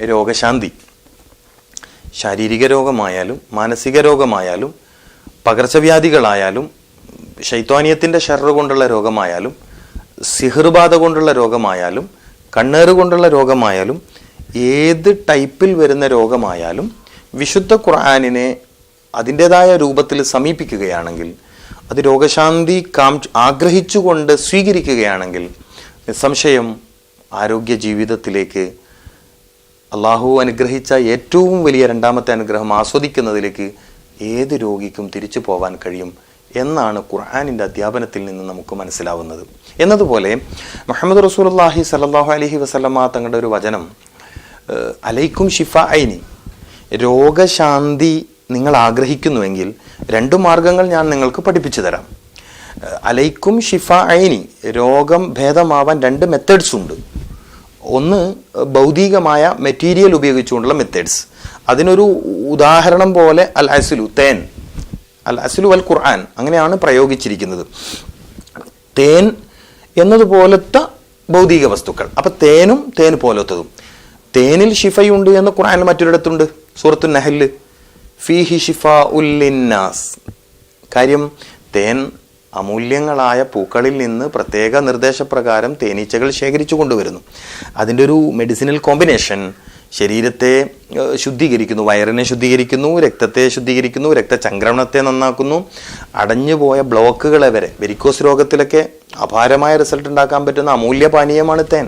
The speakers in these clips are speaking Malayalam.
രോഗശാന്തി. ശാരീരിക രോഗമായാലും മാനസിക രോഗമായാലും പകർച്ചവ്യാധികളായാലും ശൈത്വാനിയത്തിന്റെ ഷെറർ കൊണ്ടുള്ള രോഗമായാലും സിഹിർബാധ കൊണ്ടുള്ള രോഗമായാലും കണ്ണേറ് കൊണ്ടുള്ള രോഗമായാലും ഏത് ടൈപ്പിൽ വരുന്ന രോഗമായാലും വിശുദ്ധ ഖുർആാനിനെ അതിന്റെതായ രൂപത്തിൽ സമീപിക്കുകയാണെങ്കിൽ അത് രോഗശാന്തി കാം ആഗ്രഹിച്ചുകൊണ്ട് സ്വീകരിക്കുകയാണെങ്കിൽ നിസ്സംശയം ആരോഗ്യ ജീവിതത്തിലേക്ക് അള്ളാഹു അനുഗ്രഹിച്ച ഏറ്റവും വലിയ രണ്ടാമത്തെ അനുഗ്രഹം ആസ്വദിക്കുന്നതിലേക്ക് ഏത് രോഗിക്കും തിരിച്ചു പോവാൻ കഴിയും എന്നാണ് ഖുർആാനിന്റെ അധ്യാപനത്തിൽ നിന്ന് നമുക്ക് മനസ്സിലാവുന്നത്. എന്നതുപോലെ മുഹമ്മദ് റസൂലുള്ളാഹി സലാഹു അലഹി വസ്ലമ തങ്ങളുടെ ഒരു വചനം അലൈക്കും ഷിഫ ഐനി രോഗശാന്തി നിങ്ങൾ ആഗ്രഹിക്കുന്നുവെങ്കിൽ രണ്ടു മാർഗങ്ങൾ ഞാൻ നിങ്ങൾക്ക് പഠിപ്പിച്ചു തരാം. അലൈക്കും ഷിഫ ഐനി രോഗം ഭേദമാവാൻ രണ്ട് മെത്തേഡ്സ് ഉണ്ട്. ഒന്ന് ഭൗതികമായ മെറ്റീരിയൽ ഉപയോഗിച്ചുകൊണ്ടുള്ള മെത്തേഡ്സ് അതിനൊരു ഉദാഹരണം പോലെ അൽ അസുലു തേൻ. അൽ അസുലു അൽ ഖുർആൻ അങ്ങനെയാണ് പ്രയോഗിച്ചിരിക്കുന്നത്. തേൻ എന്നതുപോലത്തെ ഭൗതിക വസ്തുക്കൾ. അപ്പം തേനും തേൻ പോലത്തതും. തേനിൽ ഷിഫയുണ്ട് എന്ന് ഖുർആനിൽ മറ്റൊരിടത്തുണ്ട്. സൂറത്തു നഹൽ ഫീഹി ഷിഫ ഉല്ലിന്നാസ് കാര്യം തേൻ അമൂല്യങ്ങളായ പൂക്കളിൽ നിന്ന് പ്രത്യേക നിർദ്ദേശപ്രകാരം തേനീച്ചകൾ ശേഖരിച്ചു കൊണ്ടുവരുന്നു. അതിന്റെ ഒരു മെഡിസിനൽ കോമ്പിനേഷൻ ശരീരത്തെ ശുദ്ധീകരിക്കുന്നു വയറിനെ ശുദ്ധീകരിക്കുന്നു രക്തത്തെ ശുദ്ധീകരിക്കുന്നു രക്തചംക്രമണത്തെ നന്നാക്കുന്നു. അടഞ്ഞുപോയ ബ്ലോക്കുകളെ വരെ വെരിക്കോസ് രോഗത്തിലൊക്കെ അപാരമായ റിസൾട്ട് ഉണ്ടാക്കാൻ പറ്റുന്ന അമൂല്യ പാനീയമാണ് തേൻ.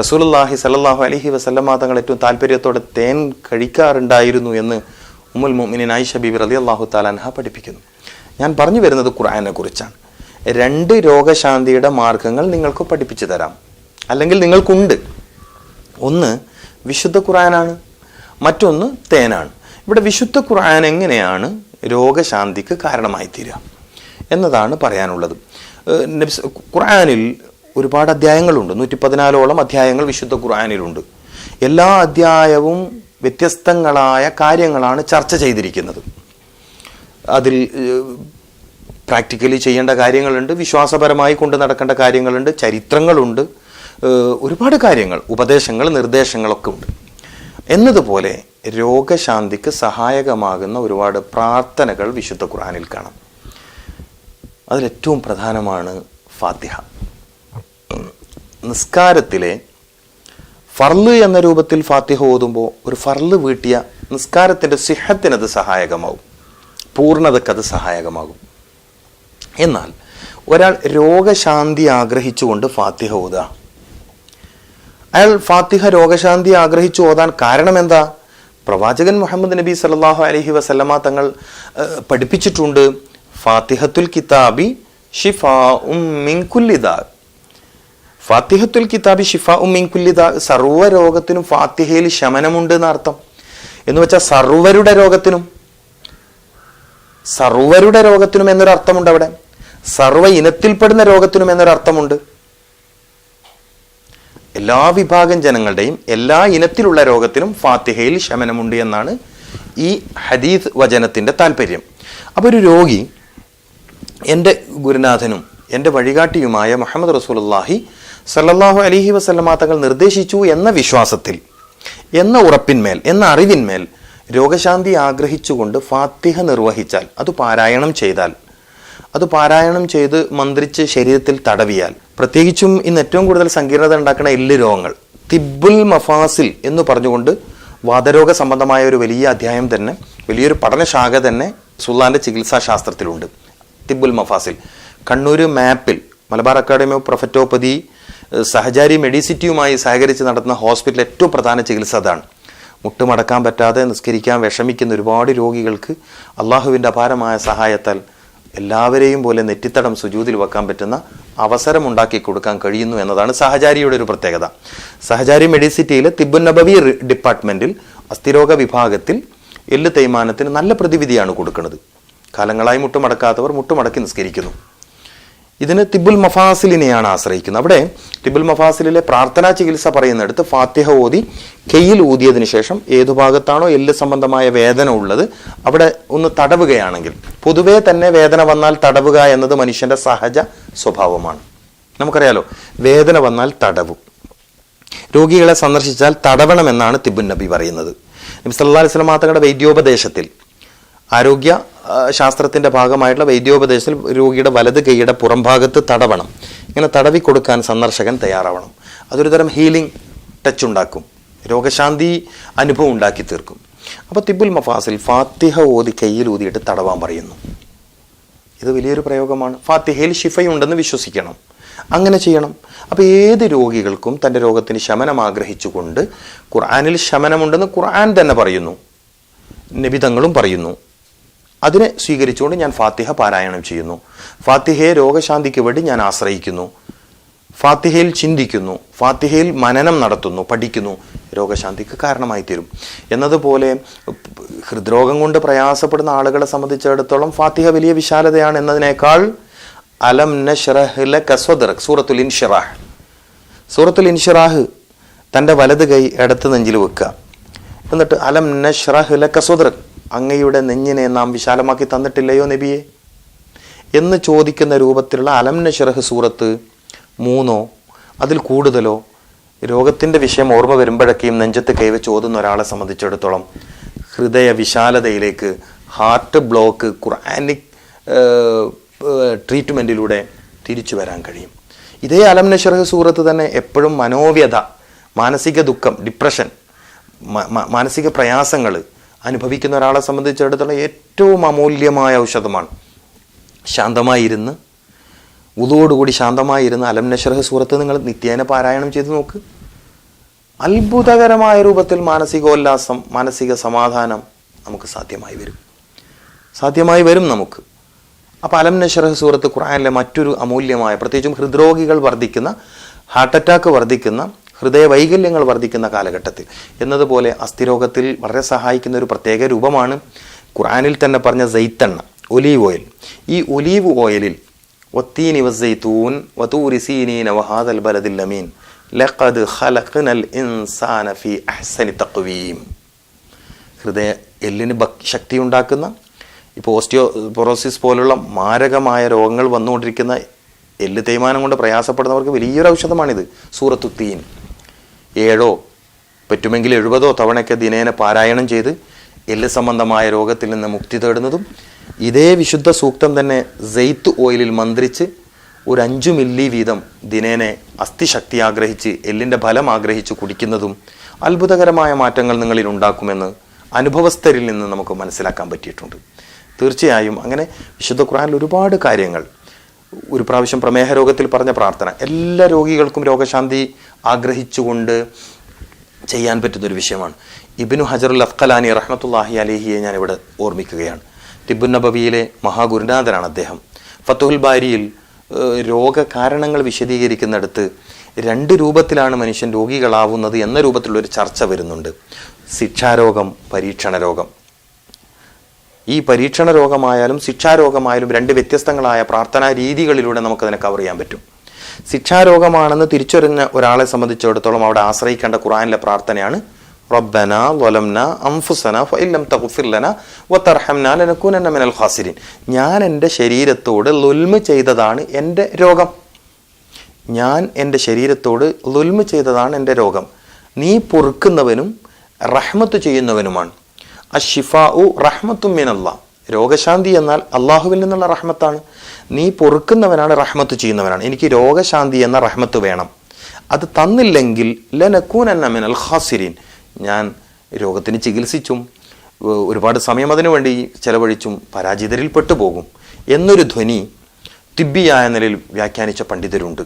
റസൂലുള്ളാഹി സല്ലല്ലാഹു അലഹി വസല്ലമ്മ തങ്ങൾ ഏറ്റവും താല്പര്യത്തോടെ തേൻ കഴിക്കാറുണ്ടായിരുന്നു എന്ന് ഉമ്മുൽ മുഅ്മിനീൻ ആയിഷ റലി അള്ളാഹു താലാൻഹ പഠിപ്പിക്കുന്നു. ഞാൻ പറഞ്ഞു വരുന്നത് ഖുർആനെ കുറിച്ചാണ്. രണ്ട് രോഗശാന്തിയുടെ മാർഗങ്ങൾ നിങ്ങൾക്ക് പഠിപ്പിച്ചു തരാം. അല്ലെങ്കിൽ നിങ്ങൾക്കുണ്ട്. ഒന്ന് വിശുദ്ധ ഖുർആനാണ്. മറ്റൊന്ന് തേനാണ്. ഇവിടെ വിശുദ്ധ ഖുർആൻ എങ്ങനെയാണ് രോഗശാന്തിക്ക് കാരണമായി തീരുക എന്നതാണ് പറയാനുള്ളത്. ഖുർആാനിൽ ഒരുപാട് അധ്യായങ്ങളുണ്ട്. നൂറ്റി പതിനാലോളം അധ്യായങ്ങൾ വിശുദ്ധ ഖുർആനിലുണ്ട്. എല്ലാ അധ്യായവും വ്യത്യസ്തങ്ങളായ കാര്യങ്ങളാണ് ചർച്ച ചെയ്തിരിക്കുന്നത്. അതിൽ പ്രാക്ടിക്കലി ചെയ്യേണ്ട കാര്യങ്ങളുണ്ട് വിശ്വാസപരമായി കൊണ്ട് നടക്കേണ്ട കാര്യങ്ങളുണ്ട് ചരിത്രങ്ങളുണ്ട് ഒരുപാട് കാര്യങ്ങൾ ഉപദേശങ്ങൾ നിർദ്ദേശങ്ങളൊക്കെ ഉണ്ട്. എന്നതുപോലെ രോഗശാന്തിക്ക് സഹായകമാകുന്ന ഒരുപാട് പ്രാർത്ഥനകൾ വിശുദ്ധ ഖുർആനിൽ കാണാം. അതിലേറ്റവും പ്രധാനമാണ് ഫാത്തിഹ. നിസ്കാരത്തിലെ ഫർൾ എന്ന രൂപത്തിൽ ഫാത്തിഹ ഓതുമ്പോൾ ഒരു ഫർൾ വീട്ടിയ നിസ്കാരത്തിന്റെ സിഹത്തിനത് സഹായകമാവും. പൂർണതയ്ക്ക് അത് സഹായകമാകും. എന്നാൽ ഒരാൾ രോഗശാന്തി ആഗ്രഹിച്ചുകൊണ്ട് ഫാത്തിഹ ഓതുക അയാൾ ഫാത്തിഹ രോഗശാന്തി ആഗ്രഹിച്ചു ഓതാൻ കാരണം എന്താ പ്രവാചകൻ മുഹമ്മദ് നബി സല്ലാഹു അലഹി വസല്ലമ തങ്ങൾ പഠിപ്പിച്ചിട്ടുണ്ട് ഫാത്തിഹത്തുൽ കിതാബി ഷിഫ മിൻ കുല്ലി ദാ. ഫാത്തിഹത്തുൽ കിതാബി ഷിഫ ഉമ്മിൻകുല്ലിത സർവ രോഗത്തിനും ഫാത്തിഹയിൽ ശമനമുണ്ട് എന്നർത്ഥം. എന്ന് വെച്ചാൽ സർവരുടെ രോഗത്തിനും സർവരുടെ രോഗത്തിനും എന്നൊരു അർത്ഥമുണ്ട് അവിടെ. സർവ ഇനത്തിൽപ്പെടുന്ന രോഗത്തിനും എന്നൊരു അർത്ഥമുണ്ട് എല്ലാ വിഭാഗം ജനങ്ങളുടെയും എല്ലാ ഇനത്തിലുള്ള രോഗത്തിനും ഫാത്തിഹയിൽ ശമനമുണ്ട് എന്നാണ് ഈ ഹദീസ് വചനത്തിന്റെ താല്പര്യം അപ്പോൾ ഒരു രോഗി എന്റെ ഗുരുനാഥനും എന്റെ വഴികാട്ടിയുമായ മുഹമ്മദ് റസൂലുള്ളാഹി സല്ലാഹു അലൈഹി വസല്ലമ തങ്ങൾ നിർദ്ദേശിച്ചു എന്ന വിശ്വാസത്തിൽ എന്ന ഉറപ്പിന്മേൽ എന്ന അറിവിന്മേൽ രോഗശാന്തി ആഗ്രഹിച്ചുകൊണ്ട് ഫാത്തിഹ നിർവഹിച്ചാൽ അത് പാരായണം ചെയ്താൽ അത് പാരായണം ചെയ്ത് മന്ത്രിച്ച് ശരീരത്തിൽ തടവിയാൽ പ്രത്യേകിച്ചും ഇന്ന് ഏറ്റവും കൂടുതൽ സങ്കീർണത ഉണ്ടാക്കുന്ന എല്ല് രോഗങ്ങൾ തിബുൽ മഫാസിൽ എന്ന് പറഞ്ഞുകൊണ്ട് വാതരോഗ സംബന്ധമായ ഒരു വലിയ അധ്യായം തന്നെ വലിയൊരു പഠനശാഖ തന്നെ സുൽത്താന്റെ ചികിത്സാശാസ്ത്രത്തിലുണ്ട് Thibul Mafasil. Kannur Mappil Malabar academy of prophetopathy Sahachari മെഡിസിറ്റിയുമായി സഹകരിച്ച് നടത്തുന്ന ഹോസ്പിറ്റൽ ഏറ്റവും പ്രധാന ചികിത്സ അതാണ്. മുട്ടുമടക്കാൻ പറ്റാതെ നിസ്കരിക്കാൻ വിഷമിക്കുന്ന ഒരുപാട് രോഗികൾക്ക് അള്ളാഹുവിന്റെ അപാരമായ സഹായത്താൽ എല്ലാവരെയും പോലെ നെറ്റിത്തടം സുജൂതിൽ വെക്കാൻ പറ്റുന്ന അവസരം ഉണ്ടാക്കി കൊടുക്കാൻ കഴിയുന്നു എന്നതാണ് സഹചാരിയുടെ ഒരു പ്രത്യേകത. സഹചാരി മെഡിസിറ്റിയിലെ നബവി റി- അസ്ഥിരോഗ വിഭാഗത്തിൽ എല്ല് തേയ്മാനത്തിന് നല്ല പ്രതിവിധിയാണ് കൊടുക്കുന്നത്. കാലങ്ങളായി മുട്ടുമടക്കാത്തവർ മുട്ടുമടക്കി നിസ്കരിക്കുന്നു. ഇതിന് തിബുൽ മഫാസിലിനെയാണ് ആശ്രയിക്കുന്നത്. അവിടെ തിബുൽ മഫാസിലിലെ പ്രാർത്ഥനാ ചികിത്സ പറയുന്നിടത്ത് ഫാത്തിഹ ഓതി കെയ്യിൽ ഊതിയതിന് ശേഷം ഏതു ഭാഗത്താണോ എല്ല് സംബന്ധമായ വേദന ഉള്ളത് അവിടെ ഒന്ന് തടവുകയാണെങ്കിൽ. പൊതുവേ തന്നെ വേദന വന്നാൽ തടവുക എന്നത് മനുഷ്യന്റെ സഹജ സ്വഭാവമാണ്. നമുക്കറിയാലോ വേദന വന്നാൽ തടവും. രോഗികളെ സന്ദർശിച്ചാൽ തടവണമെന്നാണ് തിബുൻ നബി പറയുന്നത്. നബി സല്ലാ അലിസ്ലാം തങ്ങളുടെ വൈദ്യോപദേശത്തിൽ ആരോഗ്യ ആ, ശാസ്ത്രത്തിന്റെ ഭാഗമായിട്ടുള്ള വൈദ്യോപദേശത്തിൽ രോഗിയുടെ വലത് കൈയുടെ പുറം ഭാഗത്ത് തടവണം. ഇങ്ങനെ തടവി കൊടുക്കാൻ സന്ദർശകൻ തയ്യാറാവണം. അതൊരു തരം ഹീലിംഗ് ടച്ച് ഉണ്ടാക്കും. രോഗശാന്തി അനുഭവം ഉണ്ടാക്കി തീർക്കും. അപ്പോൾ തിബുൽ മഫാസിൽ ഫാത്തിഹ ഓതി കയ്യിൽ ഊതിയിട്ട് തടവാൻ പറയുന്നു. ഇത് വലിയൊരു പ്രയോഗമാണ്. ഫാത്തിഹയിൽ ഷിഫയുണ്ടെന്ന് വിശ്വസിക്കണം. അങ്ങനെ ചെയ്യണം. അപ്പോൾ ഏത് രോഗികൾക്കും തന്റെ രോഗത്തിന് ശമനം ആഗ്രഹിച്ചുകൊണ്ട് ഖുർആനിൽ ശമനമുണ്ടെന്ന് ഖുർആൻ തന്നെ പറയുന്നു. നിബിതങ്ങളും പറയുന്നു. അതിനെ സ്വീകരിച്ചുകൊണ്ട് ഞാൻ ഫാത്തിഹ പാരായണം ചെയ്യുന്നു. ഫാത്തിഹയെ രോഗശാന്തിക്ക് വേണ്ടി ഞാൻ ആശ്രയിക്കുന്നു. ഫാത്തിഹയിൽ ചിന്തിക്കുന്നു. ഫാത്തിഹയിൽ മനനം നടത്തുന്നു പഠിക്കുന്നു. രോഗശാന്തിക്ക് കാരണമായി തീരും. എന്നതുപോലെ ഹൃദ്രോഗം കൊണ്ട് പ്രയാസപ്പെടുന്ന ആളുകളെ സംബന്ധിച്ചിടത്തോളം ഫാത്തിഹ വലിയ വിശാലതയാണ് എന്നതിനേക്കാൾ അലം നഷ്റഹ് കസ്വദർ സൂറത്തുൽ ഇൻഷിറാഹ്. സൂറത്തുൽ ഇൻഷിറാഹ് തന്റെ വലത് കൈ ഇടത്ത് നെഞ്ചിൽ വെക്കുക. എന്നിട്ട് അലം നഷ്റഹ് കസ്വദർ അങ്ങയുടെ നെഞ്ഞിനെ നാം വിശാലമാക്കി തന്നിട്ടില്ലയോ നബിയെ? എന്ന് ചോദിക്കുന്ന രൂപത്തിലുള്ള അലംന നഷ്റഹ് സൂറത്ത് മൂന്നോ അതിൽ കൂടുതലോ രോഗത്തിന്റെ വിഷയം ഓർമ്മ വരുമ്പോഴൊക്കെയും നെഞ്ചത്ത് കൈവച്ച് ഓതുന്ന ഒരാളെ സംബന്ധിച്ചിടത്തോളം ഹൃദയ വിശാലതയിലേക്ക് ഹാർട്ട് ബ്ലോക്ക് ഖുറാനിക് ട്രീറ്റ്മെന്റിലൂടെ തിരിച്ചു വരാൻ കഴിയും. ഇതേ അലം നഷറഹ് സൂറത്ത് തന്നെ എപ്പോഴും മനോവ്യത മാനസിക ദുഃഖം ഡിപ്രഷൻ മാനസിക പ്രയാസങ്ങൾ അനുഭവിക്കുന്ന ഒരാളെ സംബന്ധിച്ചിടത്തോളം ഏറ്റവും അമൂല്യമായ ഔഷധമാണ്. ശാന്തമായിരുന്ന് ഉതോടുകൂടി ശാന്തമായിരുന്ന് അലം നഷറഹ് സൂറത്ത് നിങ്ങൾ നിത്യേന പാരായണം ചെയ്ത് നോക്ക്. അത്ഭുതകരമായ രൂപത്തിൽ മാനസികോല്ലാസം മാനസിക സമാധാനം നമുക്ക് സാധ്യമായി വരും. സാധ്യമായി വരും നമുക്ക്. അപ്പോൾ അലം നഷറഹ് സൂറത്ത് ഖുറാനിലെ മറ്റൊരു അമൂല്യമായ പ്രത്യേകിച്ചും ഹൃദ്രോഗികൾ വർദ്ധിക്കുന്ന ഹാർട്ട് അറ്റാക്ക് വർദ്ധിക്കുന്ന ഹൃദയ വൈകല്യങ്ങൾ വർദ്ധിക്കുന്ന കാലഘട്ടത്തിൽ. എന്നതുപോലെ അസ്ഥിരോഗത്തിൽ വളരെ സഹായിക്കുന്ന ഒരു പ്രത്യേക രൂപമാണ് ഖുറാനിൽ തന്നെ പറഞ്ഞ ജെയ്ത്തെണ്ണ ഒലീവ് ഓയിൽ. ഈ ഒലീവ് ഓയിലിൽ ഒത്തീനി വസൈത്തൂൻ വതൂരി സീനീന വഹാദൽ ബലദിൽ അമീൻ. ലഖദ് ഖലഖ്നൽ ഇൻസാന ഫീ അഹ്സനി തഖ്വീം. ഹൃദയ എല്ലിന് ശക്തി ഉണ്ടാക്കുന്ന ഇപ്പോൾ ഓസ്റ്റിയോപൊറോസിസ് പോലുള്ള മാരകമായ രോഗങ്ങൾ വന്നുകൊണ്ടിരിക്കുന്ന എല്ല് തേയ്മാനം കൊണ്ട് പ്രയാസപ്പെടുന്നവർക്ക് വലിയൊരു ഔഷധമാണിത്. സൂറത്തുത്തീൻ. ഏഴോ പറ്റുമെങ്കിൽ എഴുപതോ തവണയ്ക്ക് ദിനേന പാരായണം ചെയ്ത് എല്ല് സംബന്ധമായ രോഗത്തിൽ നിന്ന് മുക്തി തേടുന്നതും ഇതേ വിശുദ്ധ സൂക്തം തന്നെ ജെയ്ത്ത് ഓയിലിൽ മന്ത്രിച്ച് ഒരു അഞ്ചു മില്ലി വീതം ദിനേനെ അസ്ഥിശക്തി ആഗ്രഹിച്ച് എല്ലിന്റെ ഫലം ആഗ്രഹിച്ച് കുടിക്കുന്നതും അത്ഭുതകരമായ മാറ്റങ്ങൾ നിങ്ങളിൽ ഉണ്ടാക്കുമെന്ന് അനുഭവസ്ഥരിൽ നിന്ന് നമുക്ക് മനസ്സിലാക്കാൻ പറ്റിയിട്ടുണ്ട്. തീർച്ചയായും അങ്ങനെ വിശുദ്ധ ഖുറാനിൽ ഒരുപാട് കാര്യങ്ങൾ ഒരു പ്രാവശ്യം പ്രമേഹ രോഗത്തിൽ പറഞ്ഞ പ്രാർത്ഥന. എല്ലാ രോഗികൾക്കും രോഗശാന്തി ആഗ്രഹിച്ചുകൊണ്ട് ചെയ്യാൻ പറ്റുന്ന ഒരു വിഷയമാണ്. ഇബിനു ഹജറുൽ അഫ്ഖലാനി റഹ്മത്തുല്ലാഹി അലിഹിയെ ഞാൻ ഇവിടെ ഓർമ്മിക്കുകയാണ്. ടിബുൻ നബവിയിലെ മഹാഗുരുനാഥനാണ് അദ്ദേഹം. ഫത്തുഹുൽ ബാരിയിൽ രോഗകാരണങ്ങൾ വിശദീകരിക്കുന്നിടത്ത് രണ്ട് രൂപത്തിലാണ് മനുഷ്യൻ രോഗികളാവുന്നത് എന്ന രൂപത്തിലുള്ളൊരു ചർച്ച വരുന്നുണ്ട്. ശിക്ഷാരോഗം പരീക്ഷണ രോഗം. ഈ പരീക്ഷണ രോഗമായാലും ശിക്ഷാരോഗമായാലും രണ്ട് വ്യത്യസ്തങ്ങളായ പ്രാർത്ഥനാ രീതികളിലൂടെ നമുക്കതിനെ കവർ ചെയ്യാൻ പറ്റും. ശിക്ഷാരോഗമാണെന്ന് തിരിച്ചറിഞ്ഞ ഒരാളെ സംബന്ധിച്ചിടത്തോളം അവിടെ ആശ്രയിക്കേണ്ട ഖുറാനിലെ പ്രാർത്ഥനയാണ് റബ്ബന വലംന അംഫുസന ഫൈലം തഗ്ഫിർ വത്തർഹംന ലനകൂനന്ന മിനൽ ഖാസിരിൻ. ഞാൻ എന്റെ ശരീരത്തോട് ലുൽമ ചെയ്തതാണ് എന്റെ രോഗം. ഞാൻ എന്റെ ശരീരത്തോട് ലുൽമ ചെയ്തതാണ് എന്റെ രോഗം. നീ പൊറുക്കുന്നവനും റഹ്മത്ത് ചെയ്യുന്നവനുമാണ്. റഹ്മത്തും മിനല്ല. രോഗശാന്തി എന്നാൽ അള്ളാഹുവിൽ നിന്നുള്ള റഹ്മത്താണ്. നീ പൊറുക്കുന്നവനാണ് റഹ്മത്ത് ചെയ്യുന്നവനാണ്. എനിക്ക് രോഗശാന്തി എന്ന റഹ്മത്ത് വേണം. അത് തന്നില്ലെങ്കിൽ ലനക്കൂനന്ന മിനൽ ഖാസിരീൻ. ഞാൻ രോഗത്തിന് ചികിത്സിച്ചും ഒരുപാട് സമയം അതിനു വേണ്ടി ചെലവഴിച്ചും പരാജിതരിൽ പെട്ടുപോകും എന്നൊരു ധ്വനി തിബിയായ നിലയിൽ വ്യാഖ്യാനിച്ച പണ്ഡിതരുണ്ട്.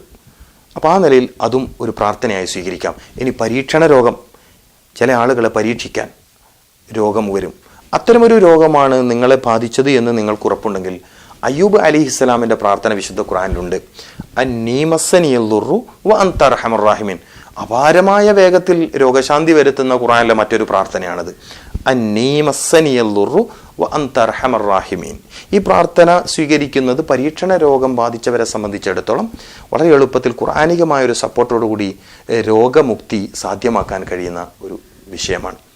അപ്പോൾ ആ നിലയിൽ അതും ഒരു പ്രാർത്ഥനയായി സ്വീകരിക്കാം. ഇനി പരീക്ഷണ രോഗം ചില ആളുകളെ പരീക്ഷിക്കാൻ. രോഗം വരും. അത്തരമൊരു രോഗമാണ് നിങ്ങളെ ബാധിച്ചത് എന്ന് നിങ്ങൾക്ക് ഉറപ്പുണ്ടെങ്കിൽ അയ്യൂബ് അലി ഇസ്ലാമിന്റെ പ്രാർത്ഥന വിശുദ്ധ ഖുറാനിലുണ്ട് അന്നീമസനിയുറു വ അന്തർഹമറാഹിമിൻ അപാരമായ വേഗത്തിൽ രോഗശാന്തി വരുത്തുന്ന ഖുറാനിലെ മറ്റൊരു പ്രാർത്ഥനയാണത്. അന്നീമസനിയുറു വ അന്തർഹമറാഹിമീൻ ഈ പ്രാർത്ഥന സ്വീകരിക്കുന്നത് പരീക്ഷണ രോഗം ബാധിച്ചവരെ സംബന്ധിച്ചിടത്തോളം വളരെ എളുപ്പത്തിൽ ഖുറാനികമായ ഒരു സപ്പോർട്ടോടുകൂടി രോഗമുക്തി സാധ്യമാക്കാൻ കഴിയുന്ന ഒരു വിഷയമാണ്.